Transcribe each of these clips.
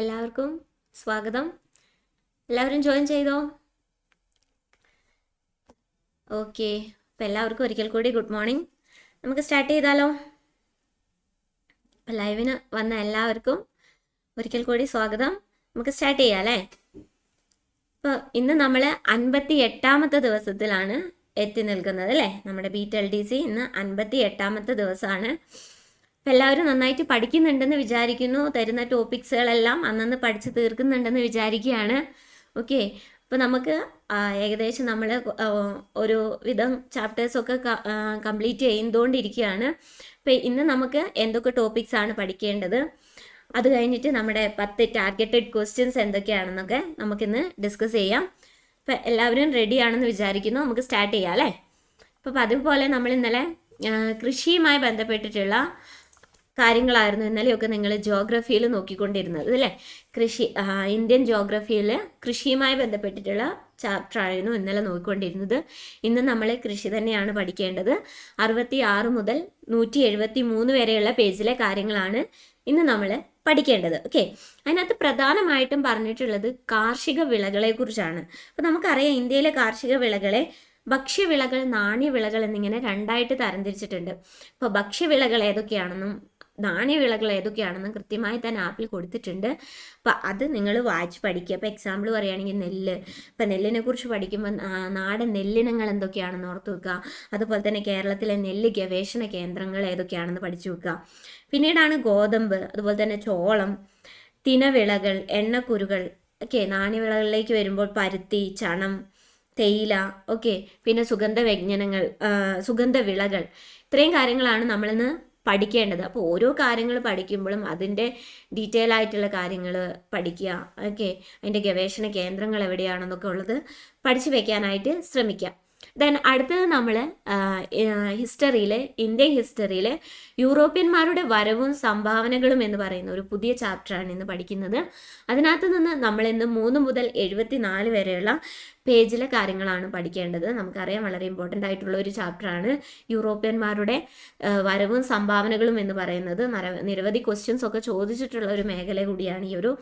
എല്ലാവർക്കും സ്വാഗതം. എല്ലാവരും ജോയിൻ ചെയ്തോ? ഓക്കെ അപ്പോൾ എല്ലാവർക്കും ഒരിക്കൽ കൂടി ഗുഡ് മോർണിംഗ് നമുക്ക് സ്റ്റാർട്ട് ചെയ്താലോ? ലൈവിന് വന്ന എല്ലാവർക്കും ഒരിക്കൽ കൂടി സ്വാഗതം. നമുക്ക് സ്റ്റാർട്ട് ചെയ്യാം അല്ലേ? ഇപ്പോൾ ഇന്ന് നമ്മൾ അൻപത്തി എട്ടാമത്തെ ദിവസത്തിലാണ് എത്തി നിൽക്കുന്നത് അല്ലേ? നമ്മുടെ ബീറ്റ് എൽ ഡി സി ഇന്ന് അൻപത്തി എട്ടാമത്തെ ദിവസമാണ്. അപ്പം എല്ലാവരും നന്നായിട്ട് പഠിക്കുന്നുണ്ടെന്ന് വിചാരിക്കുന്നു തരുന്ന ടോപ്പിക്സുകളെല്ലാം അന്നന്ന് പഠിച്ച് തീർക്കുന്നുണ്ടെന്ന് വിചാരിക്കുകയാണ്. ഓക്കെ അപ്പോൾ നമുക്ക് ഏകദേശം നമ്മൾ ഒരു വിധം ചാപ്റ്റേഴ്സൊക്കെ കംപ്ലീറ്റ് ചെയ്തുകൊണ്ടിരിക്കുകയാണ് അപ്പോൾ ഇന്ന് നമുക്ക് എന്തൊക്കെ ടോപ്പിക്സ് ആണ് പഠിക്കേണ്ടത്? അത് കഴിഞ്ഞിട്ട് നമ്മുടെ പത്ത് ടാർഗറ്റഡ് ക്വസ്റ്റ്യൻസ് എന്തൊക്കെയാണെന്നൊക്കെ നമുക്കിന്ന് ഡിസ്കസ് ചെയ്യാം. അപ്പം എല്ലാവരും റെഡി ആണെന്ന് വിചാരിക്കുന്നു. നമുക്ക് സ്റ്റാർട്ട് ചെയ്യാം അല്ലേ? അപ്പോൾ അതുപോലെ പോലെ നമ്മൾ ഇന്നലെ കൃഷിയുമായി ബന്ധപ്പെട്ടിട്ടുള്ള കാര്യങ്ങളായിരുന്നു ഇന്നലെയൊക്കെ നിങ്ങൾ ജോഗ്രഫിയിൽ നോക്കിക്കൊണ്ടിരുന്നത് അല്ലേ? കൃഷി ഇന്ത്യൻ ജോഗ്രഫിയിൽ കൃഷിയുമായി ബന്ധപ്പെട്ടിട്ടുള്ള ചാപ്റ്റർ ആയിരുന്നു ഇന്നലെ നോക്കിക്കൊണ്ടിരുന്നത്. ഇന്ന് നമ്മൾ കൃഷി തന്നെയാണ് പഠിക്കേണ്ടത്. അറുപത്തി ആറ് മുതൽ നൂറ്റി എഴുപത്തി മൂന്ന് വരെയുള്ള പേജിലെ കാര്യങ്ങളാണ് ഇന്ന് നമ്മൾ പഠിക്കേണ്ടത് ഓക്കെ? അതിനകത്ത് പ്രധാനമായിട്ടും പറഞ്ഞിട്ടുള്ളത് കാർഷിക വിളകളെ കുറിച്ചാണ് അപ്പോൾ നമുക്കറിയാം ഇന്ത്യയിലെ കാർഷിക വിളകളെ ഭക്ഷ്യവിളകൾ നാണ്യവിളകൾ എന്നിങ്ങനെ രണ്ടായിട്ട് തരംതിരിച്ചിട്ടുണ്ട്. അപ്പോൾ ഭക്ഷ്യവിളകൾ ഏതൊക്കെയാണെന്നും നാണ്യവിളകൾ ഏതൊക്കെയാണെന്നും കൃത്യമായി തന്നെ ആപ്പിൽ കൊടുത്തിട്ടുണ്ട്. അപ്പം അത് നിങ്ങൾ വായിച്ച് പഠിക്കുക. അപ്പോൾ എക്സാമ്പിൾ പറയുകയാണെങ്കിൽ നെല്ല്. ഇപ്പം നെല്ലിനെ കുറിച്ച് പഠിക്കുമ്പോൾ നാടൻ നെല്ലിനങ്ങൾ എന്തൊക്കെയാണെന്ന് ഓർത്ത് വെക്കുക. അതുപോലെ തന്നെ കേരളത്തിലെ നെല്ല് ഗവേഷണ കേന്ദ്രങ്ങൾ ഏതൊക്കെയാണെന്ന് പഠിച്ചു വെക്കുക. പിന്നീടാണ് ഗോതമ്പ് അതുപോലെ തന്നെ ചോളം തിനവിളകൾ എണ്ണക്കുരുകൾ ഒക്കെ നാണ്യവിളകളിലേക്ക് വരുമ്പോൾ പരുത്തി ചണം തേയില ഓക്കെ പിന്നെ സുഗന്ധ വ്യഞ്ജനങ്ങൾ സുഗന്ധ വിളകൾ ഇത്രയും കാര്യങ്ങളാണ് നമ്മളിന്ന് പഠിക്കേണ്ടത്. അപ്പോൾ ഓരോ കാര്യങ്ങൾ പഠിക്കുമ്പോഴും അതിന്റെ ഡീറ്റെയിൽ ആയിട്ടുള്ള കാര്യങ്ങൾ പഠിക്കുക. ഓക്കെ അതിന്റെ ഗവേഷണ കേന്ദ്രങ്ങൾ എവിടെയാണെന്നൊക്കെ ഉള്ളത് പഠിച്ചു വെക്കാനായിട്ട് ശ്രമിക്കുക. ദെൻ അടുത്തത് നമ്മൾ ഹിസ്റ്ററിയിൽ ഇന്ത്യൻ ഹിസ്റ്ററിയിൽ യൂറോപ്യന്മാരുടെ വരവും സംഭാവനകളും എന്ന് പറയുന്ന ഒരു പുതിയ ചാപ്റ്ററാണ് ഇന്ന് പഠിക്കുന്നത്. അതിനകത്ത് നിന്ന് നമ്മൾ ഇന്ന് മൂന്ന് മുതൽ എഴുപത്തി നാല് വരെയുള്ള പേജിലെ കാര്യങ്ങളാണ് പഠിക്കേണ്ടത്. നമുക്കറിയാം വളരെ ഇമ്പോർട്ടന്റ് ആയിട്ടുള്ള ഒരു ചാപ്റ്ററാണ് യൂറോപ്യന്മാരുടെ വരവും സംഭാവനകളും എന്ന് പറയുന്നത്. നര- നിരവധി ക്വസ്റ്റ്യൻസ് ഒക്കെ ചോദിച്ചിട്ടുള്ള ഒരു മേഖല കൂടിയാണ് ഈ ഒരു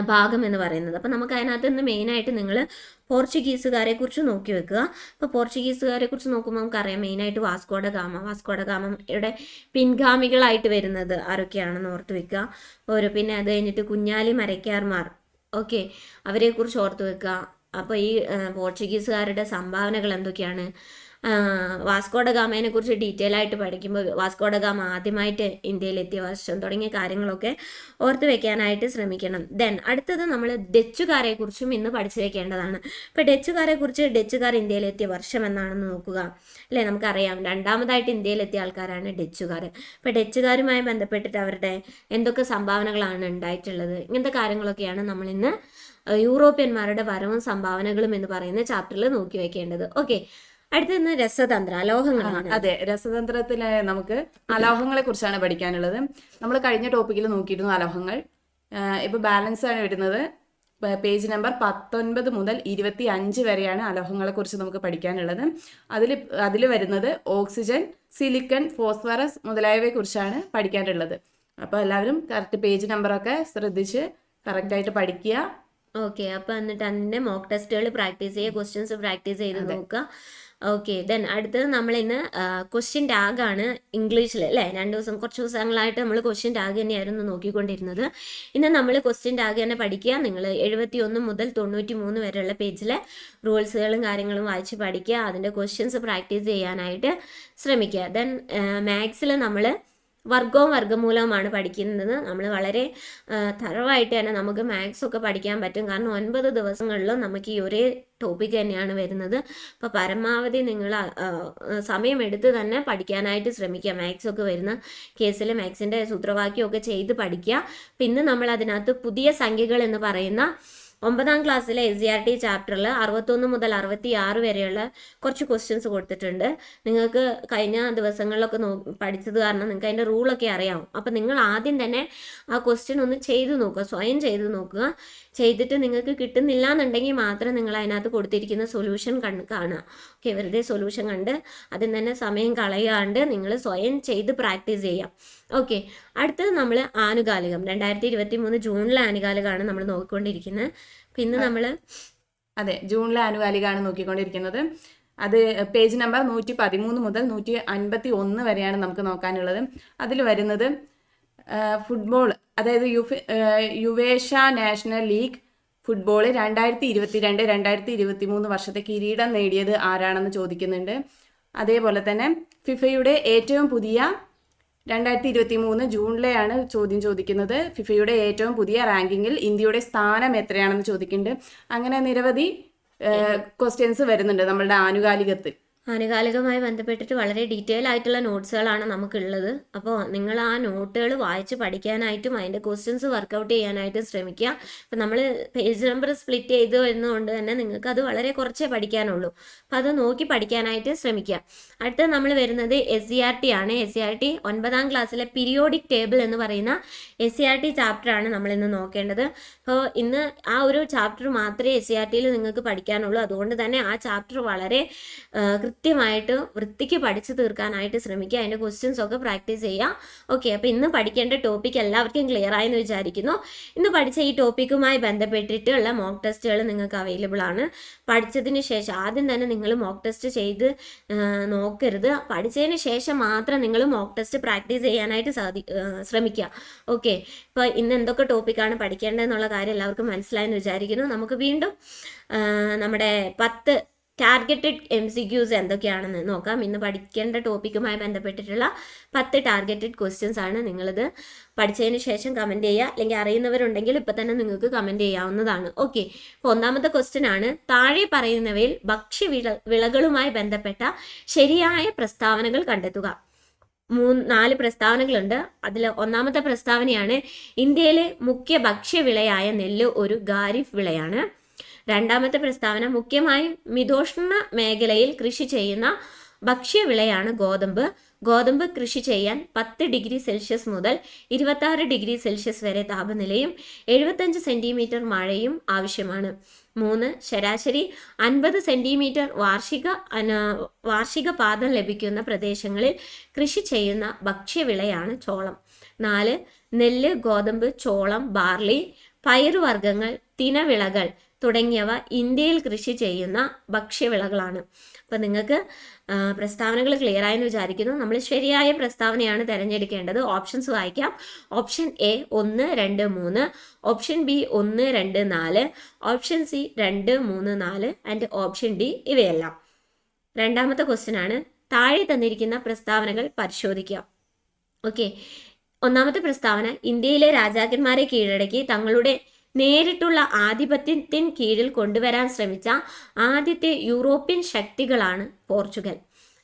ഭാഗം എന്ന് പറയുന്നത്. അപ്പം നമുക്ക് അതിനകത്ത് നിന്ന് മെയിനായിട്ട് നിങ്ങൾ പോർച്ചുഗീസുകാരെ കുറിച്ച് നോക്കി വെക്കുക. അപ്പോൾ പോർച്ചുഗീസുകാരെ കുറിച്ച് നോക്കുമ്പോൾ നമുക്കറിയാം മെയിനായിട്ട് Vasco da Gama Vasco da ഗാമയുടെ പിൻഗാമികളായിട്ട് വരുന്നത് ആരൊക്കെയാണെന്ന് ഓർത്ത് വെക്കുക. ഓരോ പിന്നെ അത് കഴിഞ്ഞിട്ട് കുഞ്ഞാലി മരക്കാർമാർ. ഓക്കെ അവരെക്കുറിച്ച് ഓർത്ത് വെക്കുക. അപ്പോൾ ഈ പോർച്ചുഗീസുകാരുടെ സംഭാവനകൾ എന്തൊക്കെയാണ്? വാസ്കോഡ ഗാമയെ കുറിച്ച് ഡീറ്റെയിൽ ആയിട്ട് പഠിക്കുമ്പോൾ വാസ്കോഡ ഗാമ ആദ്യമായിട്ട് ഇന്ത്യയിലെത്തിയ വർഷം തുടങ്ങിയ കാര്യങ്ങളൊക്കെ ഓർത്ത് വെക്കാനായിട്ട് ശ്രമിക്കണം. ദെൻ അടുത്തത് നമ്മൾ ഡച്ചുകാരെ കുറിച്ചും ഇന്ന് പഠിച്ചു വെക്കേണ്ടതാണ്. ഇപ്പോൾ ഡച്ചുകാരെ കുറിച്ച് ഡച്ചുകാർ ഇന്ത്യയിലെത്തിയ വർഷം എന്നാണെന്ന് നോക്കുക. അല്ലേ? നമുക്കറിയാം. രണ്ടാമതായിട്ട് ഇന്ത്യയിലെത്തിയ ആൾക്കാരാണ് ഡച്ചുകാർ ഇപ്പോൾ ഡച്ചുകാരുമായി ബന്ധപ്പെട്ടിട്ട് അവരുടെ എന്തൊക്കെ സംഭാവനകളാണ് ഉണ്ടായിട്ടുള്ളത്? ഇങ്ങനത്തെ കാര്യങ്ങളൊക്കെയാണ് നമ്മൾ ഇന്ന് യൂറോപ്യന്മാരുടെ വരവും സംഭാവനകളും എന്ന് പറയുന്ന ചാപ്റ്ററിൽ നോക്കി വെക്കേണ്ടത്. ഓക്കെ അടുത്തത് രസതന്ത്ര അലോഹങ്ങളാണ്. അതെ. രസതന്ത്രത്തിലെ നമുക്ക് അലോഹങ്ങളെ കുറിച്ചാണ് പഠിക്കാനുള്ളത്. നമ്മൾ കഴിഞ്ഞ ടോപ്പിക്കിൽ നോക്കിയിരുന്നു അലോഹങ്ങൾ. ഇപ്പൊ ബാലൻസ് ആണ് വരുന്നത്. പേജ് നമ്പർ പത്തൊൻപത് മുതൽ ഇരുപത്തി അഞ്ച് വരെയാണ് അലോഹങ്ങളെ കുറിച്ച് നമുക്ക് പഠിക്കാനുള്ളത്. അതിൽ അതിൽ വരുന്നത് ഓക്സിജൻ സിലിക്കൺ ഫോസ്ഫറസ് മുതലായവയെ കുറിച്ചാണ് പഠിക്കാനുള്ളത്. അപ്പോൾ എല്ലാവരും കറക്റ്റ് പേജ് നമ്പറൊക്കെ ശ്രദ്ധിച്ച് കറക്റ്റായിട്ട് പഠിക്കുക. ഓക്കെ അപ്പൊ എന്നിട്ട് അതിന്റെ മോക്ക് ടെസ്റ്റുകൾ പ്രാക്ടീസ് ചെയ്യുക ക്വസ്റ്റ്യൻസ് പ്രാക്ടീസ് ചെയ്ത് നോക്കുക. ഓക്കെ ദെൻ അടുത്തത് നമ്മൾ ഇന്ന് ക്വസ്റ്റ്യൻ ടാഗ് ആണ് ഇംഗ്ലീഷിൽ അല്ലേ? രണ്ട് ദിവസം കുറച്ച് ദിവസങ്ങളായിട്ട് നമ്മൾ ക്വസ്റ്റ്യൻ ടാഗ് തന്നെയായിരുന്നു നോക്കിക്കൊണ്ടിരുന്നത്. ഇന്ന് നമ്മൾ ക്വസ്റ്റ്യൻ ടാഗ് തന്നെ പഠിക്കുക. നിങ്ങൾ എഴുപത്തി ഒന്ന് മുതൽ തൊണ്ണൂറ്റി മൂന്ന് വരെയുള്ള പേജിലെ റൂൾസുകളും കാര്യങ്ങളും വായിച്ച് പഠിക്കുക. അതിന്റെ ക്വസ്റ്റ്യൻസ് പ്രാക്ടീസ് ചെയ്യാനായിട്ട് ശ്രമിക്കുക. ദെൻ മാത്സിൽ നമ്മൾ വർഗവും വർഗമൂലവുമാണ് പഠിക്കുന്നത്. നമ്മൾ വളരെ തറവായിട്ട് തന്നെ നമുക്ക് മാത്സ് ഒക്കെ പഠിക്കാൻ പറ്റും. കാരണം ഒൻപത് ദിവസങ്ങളിലും നമുക്ക് ഈ ഒരേ ടോപ്പിക് തന്നെയാണ് വരുന്നത്. അപ്പോൾ പരമാവധി നിങ്ങൾ സമയമെടുത്ത് തന്നെ പഠിക്കാനായിട്ട് ശ്രമിക്കുക. മാത്സ് ഒക്കെ വരുന്ന കേസിൽ മാത്സിന്റെ സൂത്രവാക്യമൊക്കെ ചെയ്ത് പഠിക്കുക. പിന്നെ നമ്മൾ അതിനകത്ത് പുതിയ സംഖ്യകൾ എന്ന് പറയുന്ന ഒമ്പതാം ക്ലാസ്സിലെ എൻ സി ആർ ടി ചാപ്റ്ററിൽ അറുപത്തൊന്ന് മുതൽ അറുപത്തി ആറ് വരെയുള്ള കുറച്ച് ക്വസ്റ്റ്യൻസ് കൊടുത്തിട്ടുണ്ട്. നിങ്ങൾക്ക് കഴിഞ്ഞ ദിവസങ്ങളിലൊക്കെ നോ പഠിച്ചത് കാരണം നിങ്ങൾക്ക് അതിന്റെ റൂളൊക്കെ അറിയാവും അപ്പം നിങ്ങൾ ആദ്യം തന്നെ ആ ക്വസ്റ്റ്യൻ ഒന്ന് ചെയ്തു നോക്കുക സ്വയം ചെയ്തു നോക്കുക. ചെയ്തിട്ട് നിങ്ങൾക്ക് കിട്ടുന്നില്ല എന്നുണ്ടെങ്കിൽ മാത്രം നിങ്ങൾ അതിനകത്ത് കൊടുത്തിരിക്കുന്ന സൊല്യൂഷൻ കണ്ട് കാണുക. ഓക്കെ വെറുതെ സൊല്യൂഷൻ കണ്ട് അതിൽ തന്നെ സമയം കളയാണ്ട് നിങ്ങൾ സ്വയം ചെയ്ത് പ്രാക്ടീസ് ചെയ്യാം ഓക്കെ അടുത്തത് നമ്മൾ ആനുകാലികം. രണ്ടായിരത്തി ഇരുപത്തി മൂന്ന് ജൂണിലെ ആനുകാലികമാണ് നമ്മൾ നോക്കിക്കൊണ്ടിരിക്കുന്നത് പിന്നെ നമ്മൾ അതെ ജൂണിലെ ആനുകാലികമാണ് നോക്കിക്കൊണ്ടിരിക്കുന്നത്. അത് പേജ് നമ്പർ നൂറ്റി പതിമൂന്ന് മുതൽ നൂറ്റി അൻപത്തി ഒന്ന് വരെയാണ് നമുക്ക് നോക്കാനുള്ളത്. അതിൽ വരുന്നത് ഫുട്ബോൾ അതായത് യുഫ യുവേഷ നാഷണൽ ലീഗ് ഫുട്ബോൾ രണ്ടായിരത്തി ഇരുപത്തിരണ്ട് രണ്ടായിരത്തി ഇരുപത്തി മൂന്ന് വർഷത്തെ കിരീടം നേടിയത് ആരാണെന്ന് ചോദിക്കുന്നുണ്ട്. അതേപോലെ തന്നെ ഫിഫയുടെ ഏറ്റവും പുതിയ രണ്ടായിരത്തി ഇരുപത്തി മൂന്ന് ജൂണിലെയാണ് ചോദ്യം ചോദിക്കുന്നത്. ഫിഫയുടെ ഏറ്റവും പുതിയ റാങ്കിങ്ങിൽ ഇന്ത്യയുടെ സ്ഥാനം എത്രയാണെന്ന് ചോദിക്കുന്നുണ്ട്. അങ്ങനെ നിരവധി ക്വസ്റ്റ്യൻസ് വരുന്നുണ്ട് നമ്മളുടെ ആനുകാലികത്തിൽ. ആനുകാലികമായി ബന്ധപ്പെട്ടിട്ട് വളരെ ഡീറ്റെയിൽ ആയിട്ടുള്ള നോട്ട്സുകളാണ് നമുക്കുള്ളത്. അപ്പോൾ നിങ്ങൾ ആ നോട്ടുകൾ വായിച്ച് പഠിക്കാനായിട്ടും അതിന്റെ ക്വസ്റ്റ്യൻസ് വർക്കൗട്ട് ചെയ്യാനായിട്ടും ശ്രമിക്കുക. അപ്പോൾ നമ്മൾ പേജ് നമ്പർ സ്പ്ലിറ്റ് ചെയ്ത് വരുന്നതുകൊണ്ട് തന്നെ നിങ്ങൾക്ക് അത് വളരെ കുറച്ചേ പഠിക്കാനുള്ളൂ. അപ്പോൾ അത് നോക്കി പഠിക്കാനായിട്ട് ശ്രമിക്കുക. അടുത്ത നമ്മൾ വരുന്നത് എസ് സി ആർ ടി ആണ്. എസ് സി ആർ ടി ഒൻപതാം ക്ലാസ്സിലെ പീരിയോഡിക് ടേബിൾ എന്ന് പറയുന്ന എസ് സി ആർ ടി ചാപ്റ്ററാണ് നമ്മൾ ഇന്ന് നോക്കേണ്ടത്. അപ്പോൾ ഇന്ന് ആ ഒരു ചാപ്റ്റർ മാത്രമേ എസ് സി ആർ ടിയിൽ നിങ്ങൾക്ക് പഠിക്കാനുള്ളൂ. അതുകൊണ്ട് തന്നെ ആ ചാപ്റ്റർ വളരെ കൃത്യമായിട്ട് വൃത്തിക്ക് പഠിച്ചു തീർക്കാനായിട്ട് ശ്രമിക്കുക. അതിന്റെ ക്വസ്റ്റ്യൻസ് ഒക്കെ പ്രാക്ടീസ് ചെയ്യുക. ഓക്കെ അപ്പോൾ ഇന്ന് പഠിക്കേണ്ട ടോപ്പിക് എല്ലാവർക്കും ക്ലിയർ ആയെന്ന് വിചാരിക്കുന്നു. ഇന്ന് പഠിച്ച ഈ ടോപ്പിക്കുമായി ബന്ധപ്പെട്ടിട്ടുള്ള മോക്ക് ടെസ്റ്റുകൾ നിങ്ങൾക്ക് അവൈലബിൾ ആണ്. പഠിച്ചതിന് ശേഷം ആദ്യം തന്നെ നിങ്ങൾ മോക്ക് ടെസ്റ്റ് ചെയ്ത് നോക്കരുത്. പഠിച്ചതിന് ശേഷം മാത്രം നിങ്ങൾ മോക്ക് ടെസ്റ്റ് പ്രാക്ടീസ് ചെയ്യാനായിട്ട് സാധി ശ്രമിക്കുക. ഓക്കെ ഇപ്പോൾ ഇന്ന് എന്തൊക്കെ ടോപ്പിക്കാണ് പഠിക്കേണ്ടതെന്നുള്ള കാര്യം എല്ലാവർക്കും മനസ്സിലായെന്ന് വിചാരിക്കുന്നു. നമുക്ക് വീണ്ടും നമ്മുടെ പത്ത് ടാർഗറ്റഡ് എം സി ക്യൂസ് എന്തൊക്കെയാണെന്ന് നോക്കാം. ഇന്ന് പഠിക്കേണ്ട ടോപ്പിക്കുമായി ബന്ധപ്പെട്ടിട്ടുള്ള പത്ത് ടാർഗറ്റഡ് ക്വസ്റ്റ്യൻസ് ആണ് നിങ്ങളിത് പഠിച്ചതിന് ശേഷം കമന്റ് ചെയ്യുക. അല്ലെങ്കിൽ അറിയുന്നവരുണ്ടെങ്കിൽ ഇപ്പം തന്നെ നിങ്ങൾക്ക് കമന്റ് ചെയ്യാവുന്നതാണ്. ഓക്കെ അപ്പോൾ ഒന്നാമത്തെ ക്വസ്റ്റ്യൻ ആണ്. താഴെ പറയുന്നവയിൽ ഭക്ഷ്യ വിള വിളകളുമായി ബന്ധപ്പെട്ട ശരിയായ പ്രസ്താവനകൾ കണ്ടെത്തുക. മൂന്ന് നാല് പ്രസ്താവനകളുണ്ട്. അതിൽ ഒന്നാമത്തെ പ്രസ്താവനയാണ് ഇന്ത്യയിലെ മുഖ്യ ഭക്ഷ്യവിളയായ നെല്ല് ഒരു ഖാരിഫ് വിളയാണ്. രണ്ടാമത്തെ പ്രസ്താവന മുഖ്യമായും മിതോഷ്ണ മേഖലയിൽ കൃഷി ചെയ്യുന്ന ഭക്ഷ്യവിളയാണ് ഗോതമ്പ്. ഗോതമ്പ് കൃഷി ചെയ്യാൻ പത്ത് ഡിഗ്രി സെൽഷ്യസ് മുതൽ ഇരുപത്തി ഡിഗ്രി സെൽഷ്യസ് വരെ താപനിലയും എഴുപത്തഞ്ച് സെന്റിമീറ്റർ മഴയും ആവശ്യമാണ്. മൂന്ന് ശരാശരി അൻപത് സെന്റിമീറ്റർ വാർഷിക വാർഷിക പാദം ലഭിക്കുന്ന പ്രദേശങ്ങളിൽ കൃഷി ചെയ്യുന്ന ഭക്ഷ്യവിളയാണ് ചോളം. നാല് നെല്ല് ഗോതമ്പ് ചോളം ബാർലി പയറുവർഗങ്ങൾ തിനവിളകൾ തുടങ്ങിയവ ഇന്ത്യയിൽ കൃഷി ചെയ്യുന്ന ഭക്ഷ്യവിളകളാണ്. അപ്പോൾ നിങ്ങൾക്ക് പ്രസ്താവനകൾ ക്ലിയർ ആയെന്ന് വിചാരിക്കുന്നു. നമ്മൾ ശരിയായ പ്രസ്താവനയാണ് തിരഞ്ഞെടുക്കേണ്ടത്. ഓപ്ഷൻസ് വായിക്കാം. ഓപ്ഷൻ എ ഒന്ന് രണ്ട് മൂന്ന് ഓപ്ഷൻ ബി ഒന്ന് രണ്ട് നാല് ഓപ്ഷൻ സി രണ്ട് മൂന്ന് നാല് ആൻഡ് ഓപ്ഷൻ ഡി ഇവയെല്ലാം. രണ്ടാമത്തെ ക്വസ്റ്റ്യൻ ആണ് താഴെ തന്നിരിക്കുന്ന പ്രസ്താവനകൾ പരിശോധിക്കുക. ഓക്കെ ഒന്നാമത്തെ പ്രസ്താവന ഇന്ത്യയിലെ രാജാക്കന്മാരെ കീഴടക്കി തങ്ങളുടെ നേരിട്ടുള്ള ആധിപത്യത്തിൻ കീഴിൽ കൊണ്ടുവരാൻ ശ്രമിച്ച ആദ്യത്തെ യൂറോപ്യൻ ശക്തികളാണ് പോർച്ചുഗൽ.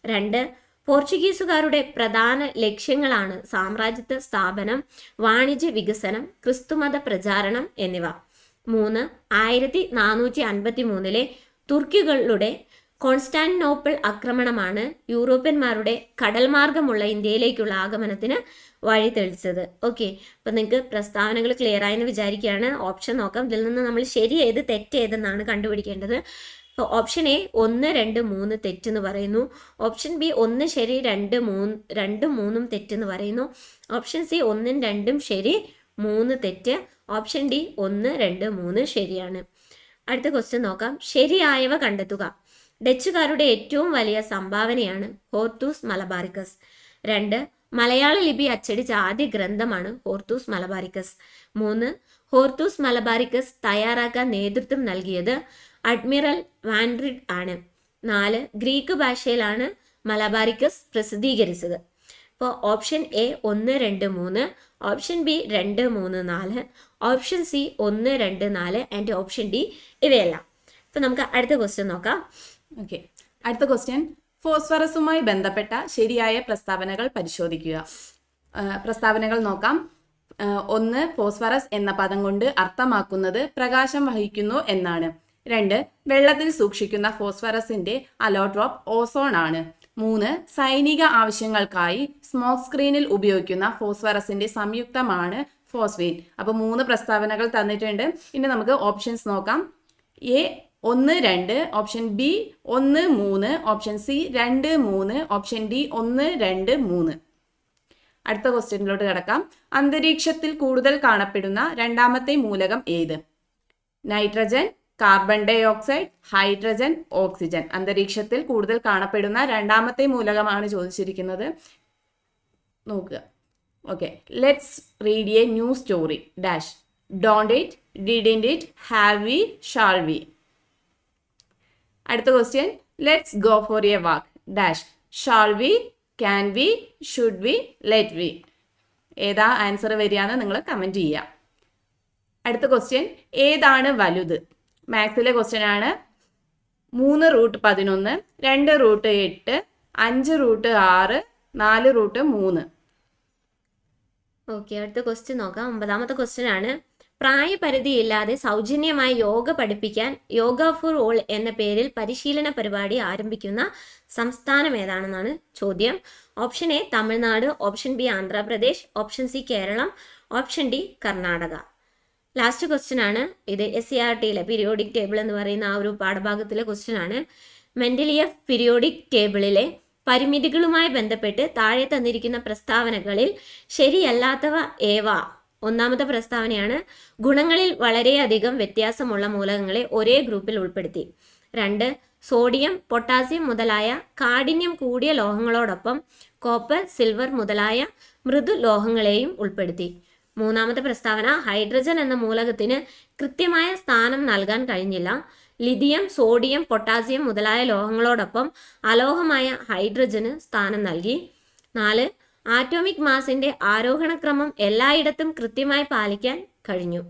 രണ്ട് പോർച്ചുഗീസുകാരുടെ പ്രധാന ലക്ഷ്യങ്ങളാണ് സാമ്രാജ്യത്വ സ്ഥാപനം വാണിജ്യ വികസനം ക്രിസ്തുമത പ്രചാരണം എന്നിവ. മൂന്ന് ആയിരത്തി നാനൂറ്റി അൻപത്തി മൂന്നിലെ തുർക്കികളുടെ കോൺസ്റ്റാന്റിനോപ്പിൾ ആക്രമണമാണ് യൂറോപ്യന്മാരുടെ കടൽ മാർഗമുള്ള ഇന്ത്യയിലേക്കുള്ള ആഗമനത്തിന് വഴി തെളിച്ചത് ഓക്കെ അപ്പം നിങ്ങൾക്ക് പ്രസ്താവനകൾ ക്ലിയർ ആയെന്ന് വിചാരിക്കുകയാണ്. ഓപ്ഷൻ നോക്കാം. ഇതിൽ നിന്ന് നമ്മൾ ശരി ഏത് തെറ്റ് ഏതെന്നാണ് കണ്ടുപിടിക്കേണ്ടത് ഓപ്ഷൻ എ ഒന്ന് രണ്ട് മൂന്ന് തെറ്റെന്ന് പറയുന്നു. ഓപ്ഷൻ ബി ഒന്ന് ശരി രണ്ട് മൂന്ന് രണ്ടും മൂന്നും തെറ്റെന്ന് പറയുന്നു. ഓപ്ഷൻ സി ഒന്നും രണ്ടും ശരി മൂന്ന് തെറ്റ്. ഓപ്ഷൻ ഡി ഒന്ന് രണ്ട് മൂന്ന് ശരിയാണ്. അടുത്ത ക്വസ്റ്റ്യൻ നോക്കാം. ശരിയായവ കണ്ടെത്തുക. ഡച്ചുകാരുടെ ഏറ്റവും വലിയ സംഭാവനയാണ് ഹോർത്തൂസ് മലബാറിക്കസ് രണ്ട് മലയാള ലിപി അച്ചടിച്ച ആദ്യ ഗ്രന്ഥമാണ് ഹോർത്തൂസ് മലബാറിക്കസ് മൂന്ന് ഹോർത്തൂസ് മലബാറിക്കസ് തയ്യാറാക്കാൻ നേതൃത്വം നൽകിയത് അഡ്മിറൽ വാൻഡ്രിഡ് ആണ്. നാല് ഗ്രീക്ക് ഭാഷയിലാണ് മലബാറിക്കസ് പ്രസിദ്ധീകരിച്ചത്. ഇപ്പോൾ ഓപ്ഷൻ എ ഒന്ന് രണ്ട് മൂന്ന് ഓപ്ഷൻ ബി രണ്ട് മൂന്ന് നാല് ഓപ്ഷൻ സി ഒന്ന് രണ്ട് നാല് ആൻഡ് ഓപ്ഷൻ ഡി ഇവയെല്ലാം. ഇപ്പം നമുക്ക് അടുത്ത ക്വസ്റ്റ്യൻ നോക്കാം. ഓക്കെ അടുത്ത ക്വസ്റ്റ്യൻ ഫോസ്ഫറസുമായി ബന്ധപ്പെട്ട ശരിയായ പ്രസ്താവനകൾ പരിശോധിക്കുക. പ്രസ്താവനകൾ നോക്കാം. ഒന്ന് ഫോസ്ഫറസ് എന്ന പദം കൊണ്ട് അർത്ഥമാക്കുന്നത് പ്രകാശം വഹിക്കുന്നു എന്നാണ്. രണ്ട് വെള്ളത്തിൽ സൂക്ഷിക്കുന്ന ഫോസ്ഫറസിന്റെ അലോട്രോപ്പ് ഓസോൺ ആണ്. മൂന്ന് സൈനിക ആവശ്യങ്ങൾക്കായി സ്മോക്ക് സ്ക്രീനിൽ ഉപയോഗിക്കുന്ന ഫോസ്ഫറസിന്റെ സംയുക്തമാണ് ഫോസ്ഫേറ്റ്. അപ്പോൾ മൂന്ന് പ്രസ്താവനകൾ തന്നിട്ടുണ്ട്. ഇനി നമുക്ക് ഓപ്ഷൻസ് നോക്കാം. എ ഒന്ന് രണ്ട് ഓപ്ഷൻ ബി ഒന്ന് മൂന്ന് ഓപ്ഷൻ സി രണ്ട് മൂന്ന് ഓപ്ഷൻ ഡി ഒന്ന് രണ്ട് മൂന്ന്. അടുത്ത ക്വസ്റ്റ്യനിലോട്ട് കിടക്കാം. അന്തരീക്ഷത്തിൽ കൂടുതൽ കാണപ്പെടുന്ന രണ്ടാമത്തെ മൂലകം ഏത്? Nitrogen carbon dioxide hydrogen oxygen. അന്തരീക്ഷത്തിൽ കൂടുതൽ കാണപ്പെടുന്ന രണ്ടാമത്തെ മൂലകമാണ് ചോദിച്ചിരിക്കുന്നത്. നോക്കുക. Okay. Let's read a new story dash don't it didn't it have we shall we അടുത്ത question let's go for a walk dash shall we can we should we let we ഏതാ answer വരികയെന്ന് നിങ്ങൾ comment ചെയ്യുക. അടുത്ത question ഏതാണ് വലുത്? മാത്സിലെ question ആണ് മൂന്ന് റൂട്ട് പതിനൊന്ന് രണ്ട് റൂട്ട് എട്ട് അഞ്ച് റൂട്ട് ആറ് നാല് റൂട്ട് മൂന്ന്. ഓക്കെ അടുത്ത ക്വസ്റ്റ്യൻ നോക്കാം. ഒമ്പതാമത്തെ ക്വസ്റ്റ്യൻ ആണ് പ്രായപരിധിയില്ലാതെ സൗജന്യമായി യോഗ പഠിപ്പിക്കാൻ യോഗ ഫോർ ഓൾ എന്ന പേരിൽ പരിശീലന പരിപാടി ആരംഭിക്കുന്ന സംസ്ഥാനം ഏതാണെന്നാണ് ചോദ്യം. Option A Tamil Nadu. Option B Andhra Pradesh. Option C Keralam. Option D Karnataka. Last question ആണ്. ഇത് എസ് സി ആർ ടിയിലെ പീരിയോഡിക് ടേബിൾ എന്ന് പറയുന്ന ആ ഒരു പാഠഭാഗത്തിലെ ക്വസ്റ്റ്യൻ ആണ്. മെന്റലിയഫ് പീരിയോഡിക് ടേബിളിലെ പരിമിതികളുമായി ബന്ധപ്പെട്ട് താഴെ തന്നിരിക്കുന്ന പ്രസ്താവനകളിൽ ശരിയല്ലാത്തവ ഏവ? ഒന്നാമത്തെ പ്രസ്താവനയാണ് ഗുണങ്ങളിൽ വളരെയധികം വ്യത്യാസമുള്ള മൂലകങ്ങളെ ഒരേ ഗ്രൂപ്പിൽ ഉൾപ്പെടുത്തി. രണ്ട് സോഡിയം പൊട്ടാസ്യം മുതലായ കാഠിന്യം കൂടിയ ലോഹങ്ങളോടൊപ്പം കോപ്പർ സിൽവർ മുതലായ മൃദു ലോഹങ്ങളെയും ഉൾപ്പെടുത്തി. മൂന്നാമത്തെ പ്രസ്താവന ഹൈഡ്രജൻ എന്ന മൂലകത്തിന് കൃത്യമായ സ്ഥാനം നൽകാൻ കഴിഞ്ഞില്ല. ലിഥിയം സോഡിയം പൊട്ടാസ്യം മുതലായ ലോഹങ്ങളോടൊപ്പം അലോഹമായ ഹൈഡ്രജന് സ്ഥാനം നൽകി. നാല് ആറ്റോമിക് മാസിന്റെ ആരോഹണക്രമം എല്ലായിടത്തും കൃത്യമായി പാലിക്കാൻ കഴിഞ്ഞു.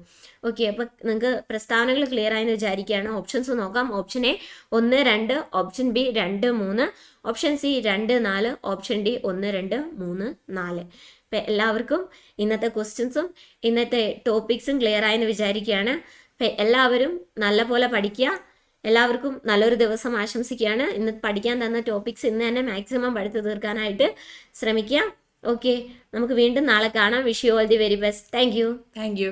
ഓക്കെ അപ്പൊ നിങ്ങൾക്ക് പ്രസ്താവനകൾ ക്ലിയർ ആയെന്ന് വിചാരിക്കുകയാണ്. ഓപ്ഷൻസ് നോക്കാം. ഓപ്ഷൻ എ ഒന്ന് രണ്ട് ഓപ്ഷൻ ബി രണ്ട് മൂന്ന്. ഓപ്ഷൻ സി രണ്ട് നാല്. ഓപ്ഷൻ ഡി ഒന്ന് രണ്ട് മൂന്ന് നാല്. അപ്പം എല്ലാവർക്കും ഇന്നത്തെ ക്വസ്റ്റ്യൻസും ഇന്നത്തെ ടോപ്പിക്സും ക്ലിയർ ആയെന്ന് വിചാരിക്കുകയാണ്. അപ്പം എല്ലാവരും നല്ല പോലെ പഠിക്കുക. എല്ലാവർക്കും നല്ലൊരു ദിവസം ആശംസിക്കുകയാണ്. ഇന്ന് പഠിക്കാൻ തന്ന ടോപ്പിക്സ് ഇന്ന് തന്നെ മാക്സിമം പഠിച്ചു തീർക്കാനായിട്ട് ശ്രമിക്കുക. ഓക്കെ നമുക്ക് വീണ്ടും നാളെ കാണാം. Wish you all the very best thank you thank you